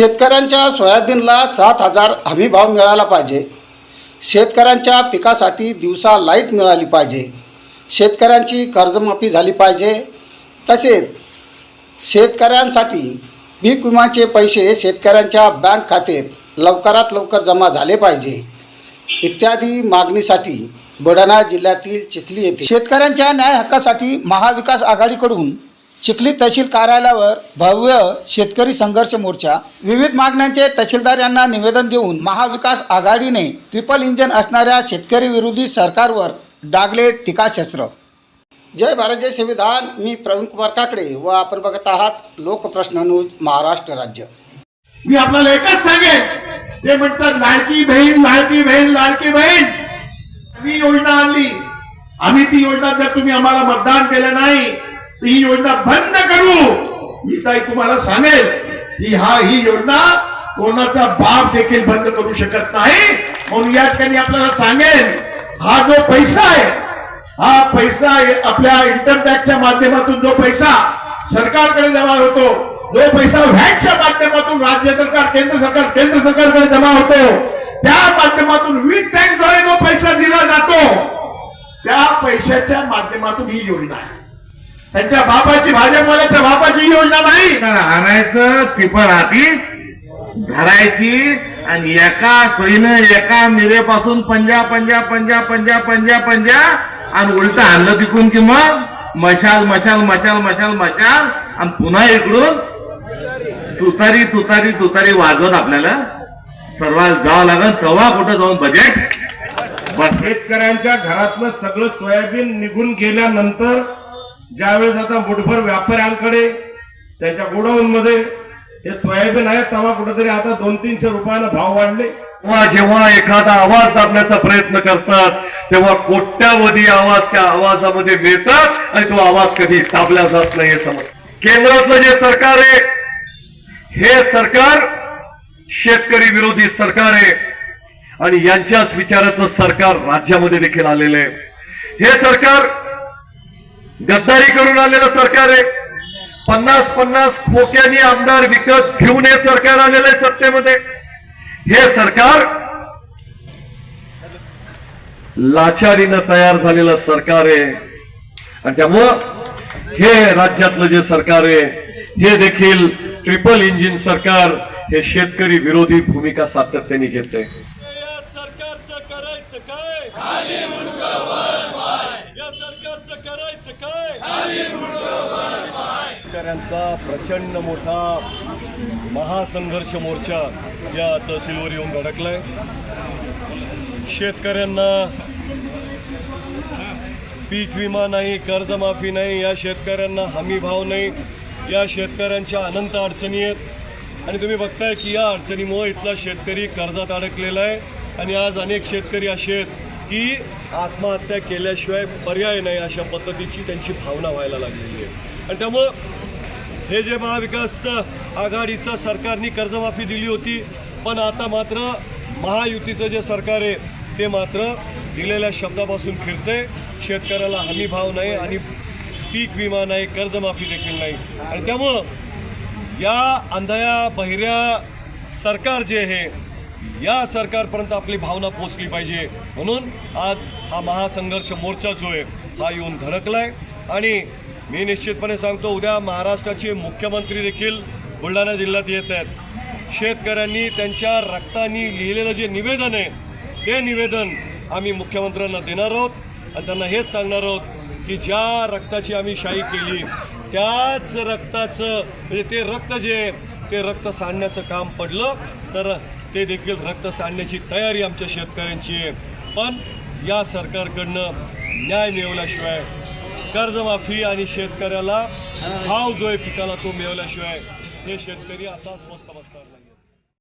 शेतकऱ्यांच्या सोयाबीनला सात हजार हमी भाव मिळाला पाहिजे. शेतकऱ्यांच्या पिकासाठी दिवसा लाइट मिळाली पाहिजे. शेतकऱ्यांची कर्जमाफी झाली पाहिजे. तसेच शेतकऱ्यांसाठी पीक विम्याचे पैसे शेतकऱ्यांच्या बँक खात्यात लवकरात लवकर जमा झाले पाहिजे. इत्यादी मागणीसाठी बुलढाणा जिल्ह्यातील चिखली येथे शेतकऱ्यांच्या न्याय हक्कासाठी महाविकास आघाडीकडून चिखली तहसील कार्यालयावर भव्य शेतकरी संघर्ष मोर्चा. विविध मागण्यांचे तहसीलदार यांना निवेदन देऊन महाविकास आघाडीने ट्रिपल इंजन असणाऱ्या शेतकरी विरोधी सरकारवर डागले टीकाशस्त्र. जय भारत जय संविधान. मी प्रवीण कुमार काकडे व आपण बघत आहात लोकप्रश्न न्यूज महाराष्ट्र राज्य. मी आपल्याला एकच सांगेन ते म्हणतात लाडकी बहीण लाडकी बहीण लाडकी बहीण. मी योजना आणली. आम्ही ती योजना जर तुम्ही आम्हाला मतदान केलं नाही ही योजना बंद करू. मी ताई तुम्हाला सांगेल की हा ही योजना कोणाचा बाप देखील बंद करू शकत नाही. म्हणून या ठिकाणी आपल्याला सांगेन हा जो पैसा आहे हा पैसा आपल्या इन्कम टॅक्सच्या माध्यमातून जो पैसा सरकारकडे जमा होतो जो पैसा व्हॅटच्या माध्यमातून राज्य सरकार केंद्र सरकार केंद्र सरकारकडे जमा होतो त्या माध्यमातून विथ टॅक्सद्वारे जो पैसा दिला जातो त्या पैशाच्या माध्यमातून ही योजना आहे. त्यांच्या बापाची भाजपवाल्याच्या बापाची ही योजना नाही. आणायचं ती पण हाती धरायची आणि एका सोयीनं एका मिरेपासून पंजा पंजा पंजा पंजा पंजा पंजा आणि उलट आणलं तिकून की मग मशाल मशाल मशाल मशाल मशाल आणि पुन्हा इकडून तुतारी तुतारी तुतारी वाजवत आपल्याला. सर्वात जावं लागेल तेव्हा कुठं जाऊन बजेट शेतकऱ्यांच्या घरातलं सगळं सोयाबीन निघून गेल्यानंतर ज्यावेळेस आता मुठभर व्यापाऱ्यांकडे त्यांच्या गोडाऊन मध्ये हे सोयाबीन आहे तेव्हा कुठेतरी आता दोन तीनशे रुपयानं भाव वाढले. तेव्हा जेव्हा एखादा आवाज दाबण्याचा प्रयत्न करतात तेव्हा कोट्यावधी आवाज त्या आवाजामध्ये मिळतात आणि तो आवाज कधी दाबला जात नाही हे समज केंद्रातलं जे सरकार आहे हे सरकार शेतकरी विरोधी सरकार आहे आणि यांच्याच विचाराचं सरकार राज्यामध्ये देखील आलेलं आहे. हे सरकार गद्दारी करून आलेलं सरकार आहे. पन्नास पन्नास खोक्यानी आमदार विकत घेऊन हे सरकार आलेलं आहे सत्तेमध्ये. हे सरकार लाचारीनं तयार झालेलं सरकार आहे. आणि त्यामुळं हे राज्यातलं जे सरकार आहे हे देखील ट्रिपल इंजिन सरकार हे शेतकरी विरोधी भूमिका सातत्याने घेते शेतकऱ्यांचा प्रचंड मोठा महासंघर्ष मोर्चा या तहसीलवर येऊन धडकलाय. शेतकऱ्यांना पीक विमा नाही कर्जमाफी नाही या शेतकऱ्यांना हमी भाव नाही या शेतकऱ्यांच्या अनंत अडचणी आहेत. आणि तुम्ही बघताय की या अडचणीमुळे इथला शेतकरी कर्जात अडकलेला आहे. आणि आज अनेक शेतकरी असे आहेत की आत्महत्या केल्याशिवाय पर्याय नाही अशा पद्धतीची त्यांची भावना व्हायला लागलेली आहे. आणि त्यामुळं हे जे महाविकास आघाडीचं सरकारने कर्जमाफी दिली होती पण आता मात्र महायुतीचं जे सरकार आहे ते मात्र दिलेल्या शब्दापासून फिरते शेतकऱ्याला हमी भाव नाही आणि पीक विमा नाही कर्जमाफी देखील नाही. आणि त्यामुळं या अंधया बहिऱ्या सरकार जे आहे या सरकारपर्यंत आपली भावना पोचली पाहिजे. म्हणून आज हा महासंघर्ष मोर्चा जो आहे हा येऊन धडकलाय. आणि मी निश्चितपणे सांगतो उद्या महाराष्ट्राचे मुख्यमंत्री देखील बुलढाणा जिल्ह्यात येत आहेत. शेतकऱ्यांनी त्यांच्या रक्तानी लिहिलेलं जे निवेदन आहे ते निवेदन आम्ही मुख्यमंत्र्यांना देणार आहोत. आणि त्यांना हेच सांगणार आहोत की ज्या रक्ताची आम्ही शाही केली त्याच रक्ताचं म्हणजे ते रक्त जे ते रक्त सांडण्याचं काम पडलं. तर ते देखील रक्त सांडण्याची तयारी आमच्या शेतकऱ्यांची आहे. पण या सरकारकडनं न्याय मिळवल्याशिवाय कर्जमाफी आणि शेतकऱ्याला भाव जो आहे पिकाला तो मिळवल्याशिवाय हे शेतकरी आता स्वस्त बसणार नाही